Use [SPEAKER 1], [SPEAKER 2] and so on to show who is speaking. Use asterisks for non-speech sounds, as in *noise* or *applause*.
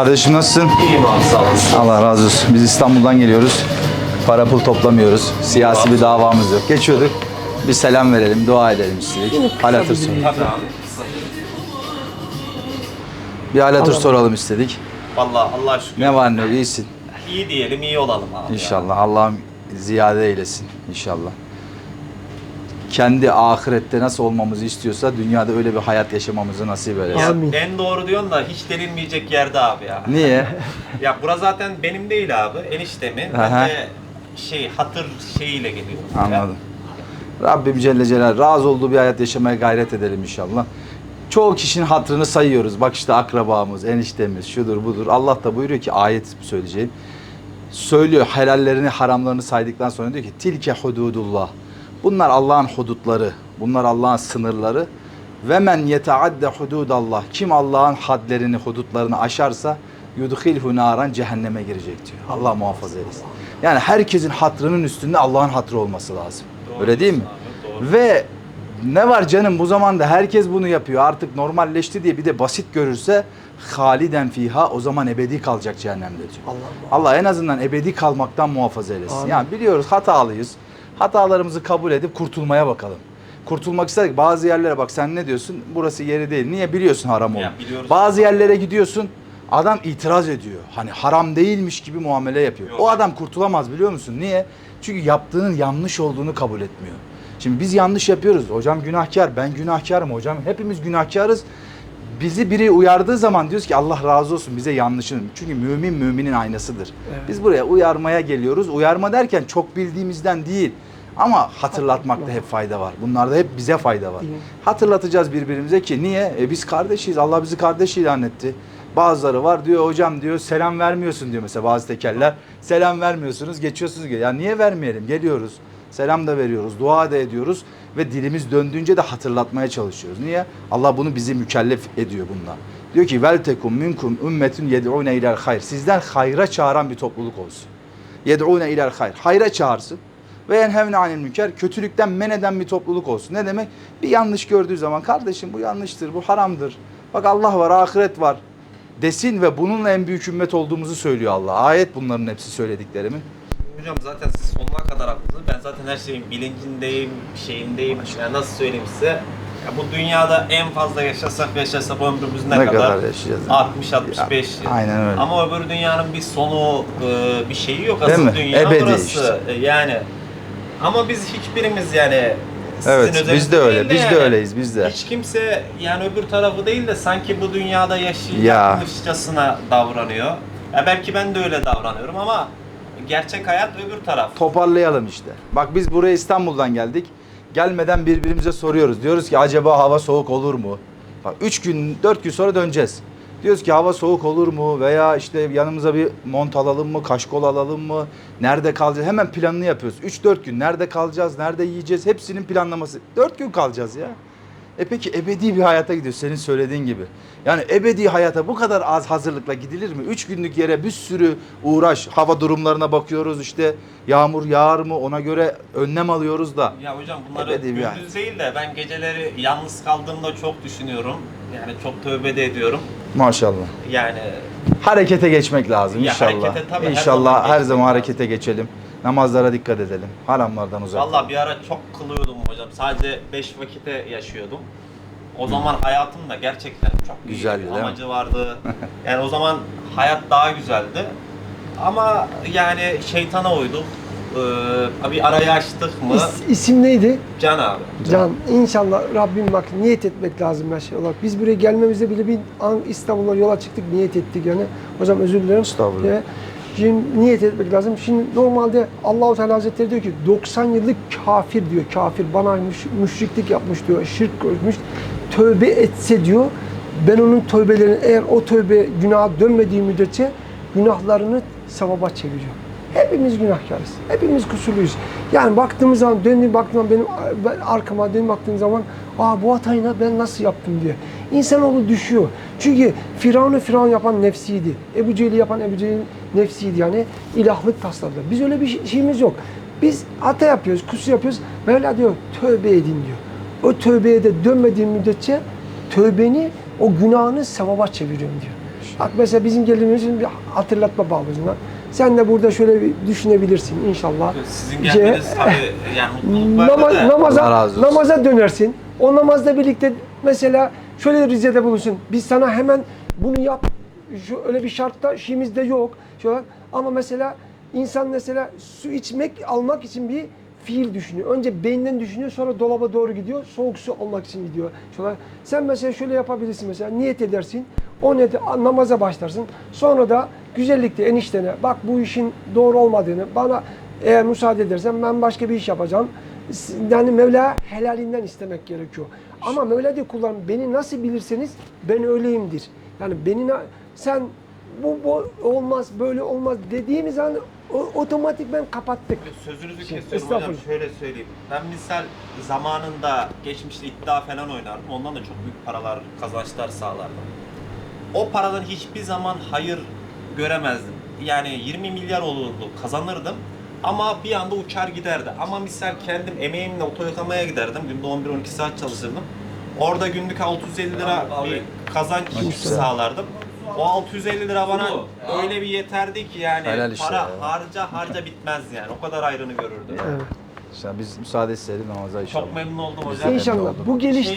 [SPEAKER 1] Kardeşim nasılsın?
[SPEAKER 2] İyiyim abi sağ olasın.
[SPEAKER 1] Allah razı olsun. Biz İstanbul'dan geliyoruz. Para pul toplamıyoruz. Siyasi bir davamız yok. Geçiyorduk. Bir selam verelim, dua edelim istedik. Hal hatır soralım.
[SPEAKER 2] Tabii abi.
[SPEAKER 1] Bir hal hatır soralım istedik.
[SPEAKER 2] Valla Allah şükür.
[SPEAKER 1] Ne var ne yok, iyisin.
[SPEAKER 2] İyi diyelim iyi olalım abi.
[SPEAKER 1] İnşallah. Allah'ım ziyade eylesin. İnşallah. Kendi ahirette nasıl olmamızı istiyorsa dünyada öyle bir hayat yaşamamızı nasip
[SPEAKER 2] Ya.
[SPEAKER 1] eylesin.
[SPEAKER 2] Ya
[SPEAKER 3] Amin.
[SPEAKER 2] en doğru diyorsun da hiç denilmeyecek yerde abi ya.
[SPEAKER 1] Niye? *laughs*
[SPEAKER 2] Ya bura zaten benim değil abi. Eniştemin.
[SPEAKER 1] Aha.
[SPEAKER 2] Ben de şey hatır şeyiyle geliyorum.
[SPEAKER 1] Anladım. Rabbim Celle Celal razı olduğu bir hayat yaşamaya gayret edelim inşallah. Çoğu kişinin hatrını sayıyoruz. Bak işte akrabamız, eniştemiz, şudur budur. Allah da buyuruyor ki ayet söyleyeceğim. Söylüyor helallerini, haramlarını saydıktan sonra diyor ki tilke hududullah. Bunlar Allah'ın hudutları. Bunlar Allah'ın sınırları. Ve men yeteadde hududallah. Kim Allah'ın hadlerini, hudutlarını aşarsa yudhilhu naran cehenneme girecek diyor. Allah muhafaza eylesin. Yani herkesin hatrının üstünde Allah'ın hatrı olması lazım.
[SPEAKER 2] Doğru
[SPEAKER 1] Öyle değil mi?
[SPEAKER 2] diyorsun abi, doğru.
[SPEAKER 1] Ve ne var canım bu zamanda herkes bunu yapıyor. Artık normalleşti diye bir de basit görürse haliden fiha o zaman ebedi kalacak cehennemde diyor.
[SPEAKER 3] Allah
[SPEAKER 1] Allah en azından ebedi kalmaktan muhafaza eylesin.
[SPEAKER 3] Amin.
[SPEAKER 1] Yani biliyoruz hatalıyız. Hatalarımızı kabul edip kurtulmaya bakalım. Kurtulmak istedik. Bazı yerlere bak sen ne diyorsun? Burası yeri değil. Niye biliyorsun haram
[SPEAKER 2] Ya
[SPEAKER 1] olduğunu?
[SPEAKER 2] biliyoruz.
[SPEAKER 1] Bazı yerlere gidiyorsun. Adam itiraz ediyor. Hani haram değilmiş gibi muamele yapıyor.
[SPEAKER 2] Yok.
[SPEAKER 1] O adam kurtulamaz biliyor musun? Niye? Çünkü yaptığının yanlış olduğunu kabul etmiyor. Şimdi biz yanlış yapıyoruz. Hocam günahkar, ben günahkarım hocam. Hepimiz günahkarız. Bizi biri uyardığı zaman diyoruz ki Allah razı olsun bize yanlışını. Çünkü mümin müminin aynasıdır.
[SPEAKER 3] Evet.
[SPEAKER 1] Biz buraya uyarmaya geliyoruz. Uyarma derken çok bildiğimizden değil. Ama hatırlatmakta hep fayda var. Bunlarda hep bize fayda var. Hatırlatacağız birbirimize ki niye? E biz kardeşiz. Allah bizi kardeş ilan etti. Bazıları var diyor hocam diyor selam vermiyorsun diyor mesela bazı tekerler. Selam vermiyorsunuz geçiyorsunuz. Ya niye vermeyelim? Geliyoruz. Selam da veriyoruz. Dua da ediyoruz. Ve dilimiz döndüğünce de hatırlatmaya çalışıyoruz. Niye? Allah bunu bizi mükellef ediyor bundan. Diyor ki vel tekum minkum ümmetun yed'une ilel hayr. Sizden hayra çağıran bir topluluk olsun. Yed'une ilel hayr. Hayra çağırsın. Ve yenhevne anil münker. Kötülükten men eden bir topluluk olsun. Ne demek? Bir yanlış gördüğü zaman kardeşim bu yanlıştır, bu haramdır. Bak Allah var, ahiret var desin ve bununla en büyük ümmet olduğumuzu söylüyor Allah. Ayet bunların hepsi söylediklerimin.
[SPEAKER 2] Hocam zaten siz sonuna kadar haklısınız. Ben zaten her şeyin bilincindeyim, şeyindeyim. Yani nasıl söyleyeyim size? Ya bu dünyada en fazla yaşasak yaşasak ömrümüz ne,
[SPEAKER 1] Ne
[SPEAKER 2] kadar?
[SPEAKER 1] kadar yaşayacağız?
[SPEAKER 2] 60-65 yıl.
[SPEAKER 1] Aynen öyle.
[SPEAKER 2] Ama öbür dünyanın bir sonu, e, bir şeyi yok.
[SPEAKER 1] Değil
[SPEAKER 2] Asıl
[SPEAKER 1] mi?
[SPEAKER 2] dünya
[SPEAKER 1] Ebedi
[SPEAKER 2] burası.
[SPEAKER 1] işte.
[SPEAKER 2] E, Yani ama biz hiçbirimiz yani sizin
[SPEAKER 1] Evet, biz de öyle.
[SPEAKER 2] değil
[SPEAKER 1] Biz de öyleyiz, biz de.
[SPEAKER 2] Hiç kimse yani öbür tarafı değil de sanki bu dünyada
[SPEAKER 1] Ya.
[SPEAKER 2] yaşayacakmışçasına davranıyor. Ya belki ben de öyle davranıyorum ama gerçek hayat öbür taraf.
[SPEAKER 1] Toparlayalım işte. Bak biz buraya İstanbul'dan geldik. Gelmeden birbirimize soruyoruz. Diyoruz ki acaba hava soğuk olur mu? Bak 3 gün, 4 gün sonra döneceğiz. Diyoruz ki hava soğuk olur mu? Veya işte yanımıza bir mont alalım mı? Kaşkol alalım mı? Nerede kalacağız? Hemen planını yapıyoruz. 3-4 gün nerede kalacağız? Nerede yiyeceğiz? Hepsinin planlaması. 4 gün kalacağız ya. E peki ebedi bir hayata gidiyor senin söylediğin gibi. Yani ebedi hayata bu kadar az hazırlıkla gidilir mi? Üç günlük yere bir sürü uğraş, hava durumlarına bakıyoruz işte yağmur yağar mı ona göre önlem alıyoruz da.
[SPEAKER 2] Ya hocam bunları
[SPEAKER 1] Ebedi
[SPEAKER 2] gündüz
[SPEAKER 1] hayat.
[SPEAKER 2] değil de ben geceleri yalnız kaldığımda çok düşünüyorum. Yani çok tövbe de ediyorum.
[SPEAKER 1] Maşallah.
[SPEAKER 2] Yani
[SPEAKER 1] Harekete geçmek lazım
[SPEAKER 2] Ya
[SPEAKER 1] inşallah.
[SPEAKER 2] harekete tabii her
[SPEAKER 1] inşallah
[SPEAKER 2] zaman
[SPEAKER 1] her
[SPEAKER 2] geçmek
[SPEAKER 1] zaman harekete geçelim. Namazlara dikkat edelim. Haramlardan uzak.
[SPEAKER 2] Vallahi bir ara çok kılıyordum hocam. Sadece 5 vakite yaşıyordum. O zaman hayatım da gerçekten çok iyi
[SPEAKER 1] Güzeldi, değil mi?
[SPEAKER 2] amacı vardı. *laughs* yani o zaman hayat daha güzeldi. Ama yani şeytana uyduk. Ee, bir arayı açtık mı?
[SPEAKER 3] İs, isim neydi?
[SPEAKER 2] Can abi.
[SPEAKER 3] Can. İnşallah Rabbim bak niyet etmek lazım her şey olarak. Biz buraya gelmemizde bile bir an İstanbul'a yola çıktık niyet ettik yani. Hocam özür dilerim.
[SPEAKER 1] Estağfurullah.
[SPEAKER 3] Ee, Şimdi niyet etmek lazım. Şimdi normalde Allahu Teala Hazretleri diyor ki 90 yıllık kafir diyor. Kafir bana müş- müşriklik yapmış diyor. Şirk koşmuş. Tövbe etse diyor. Ben onun tövbelerini eğer o tövbe günaha dönmediği müddetçe günahlarını sevaba çeviriyor. Hepimiz günahkarız. Hepimiz kusurluyuz. Yani baktığımız zaman, döndüğüm baktığım zaman benim ben arkama dönüp baktığım zaman aa bu hatayı ben nasıl yaptım diye. İnsanoğlu düşüyor. Çünkü Firavun'u Firavun yapan nefsiydi. Ebu Cehil'i yapan Ebu Cehil'in nefsiydi. Yani ilahlık tasladı. Biz öyle bir şey- şeyimiz yok. Biz hata yapıyoruz, kusur yapıyoruz. Mevla diyor tövbe edin diyor. O tövbeye de dönmediğin müddetçe tövbeni, o günahını sevaba çeviriyorum diyor. Bak mesela bizim geldiğimizin bir hatırlatma babından. Sen de burada şöyle bir düşünebilirsin inşallah.
[SPEAKER 2] Sizin
[SPEAKER 3] Ce-
[SPEAKER 2] gelmeniz tabii yani mutluluk
[SPEAKER 3] Nama-
[SPEAKER 2] de.
[SPEAKER 3] namaza,
[SPEAKER 1] Allah razı olsun.
[SPEAKER 3] namaza dönersin. O namazla birlikte mesela şöyle Rize'de bulunsun. Biz sana hemen bunu yap. Şu öyle bir şartta şeyimizde yok. Şöyle, ama mesela insan mesela su içmek almak için bir fiil düşünüyor. Önce beyninden düşünüyor sonra dolaba doğru gidiyor. Soğuk su almak için gidiyor. Şöyle, sen mesela şöyle yapabilirsin mesela niyet edersin. O niyeti namaza başlarsın. Sonra da güzellikle eniştene bak bu işin doğru olmadığını bana eğer müsaade edersen ben başka bir iş yapacağım. Yani Mevla helalinden istemek gerekiyor. Ama Mevla diyor kullan beni nasıl bilirseniz ben öyleyimdir. Yani beni sen bu, bu olmaz böyle olmaz dediğimiz an o- otomatikmen kapattık.
[SPEAKER 2] Sözünüzü
[SPEAKER 3] Şey,
[SPEAKER 2] kesiyorum hocam.
[SPEAKER 3] estağfurullah.
[SPEAKER 2] Şöyle söyleyeyim. Ben misal zamanında geçmişte iddia falan oynardım. Ondan da çok büyük paralar, kazançlar sağlardım. O paradan hiçbir zaman hayır göremezdim. Yani 20 milyar olurdu kazanırdım. Ama bir anda uçar giderdi. Ama misal kendim emeğimle oto yıkamaya giderdim. Günde 11-12 saat çalışırdım. Orada günlük 650 lira bir kazanç sağlardım. O 650 lira bana öyle bir yeterdi ki yani
[SPEAKER 1] Helal işte
[SPEAKER 2] para
[SPEAKER 1] ya.
[SPEAKER 2] harca harca bitmez yani. O kadar ayrını görürdü.
[SPEAKER 3] Evet.
[SPEAKER 1] İşte biz müsaade istedik namaza inşallah.
[SPEAKER 2] Çok memnun oldum hocam.
[SPEAKER 3] İnşallah. Bu gelişte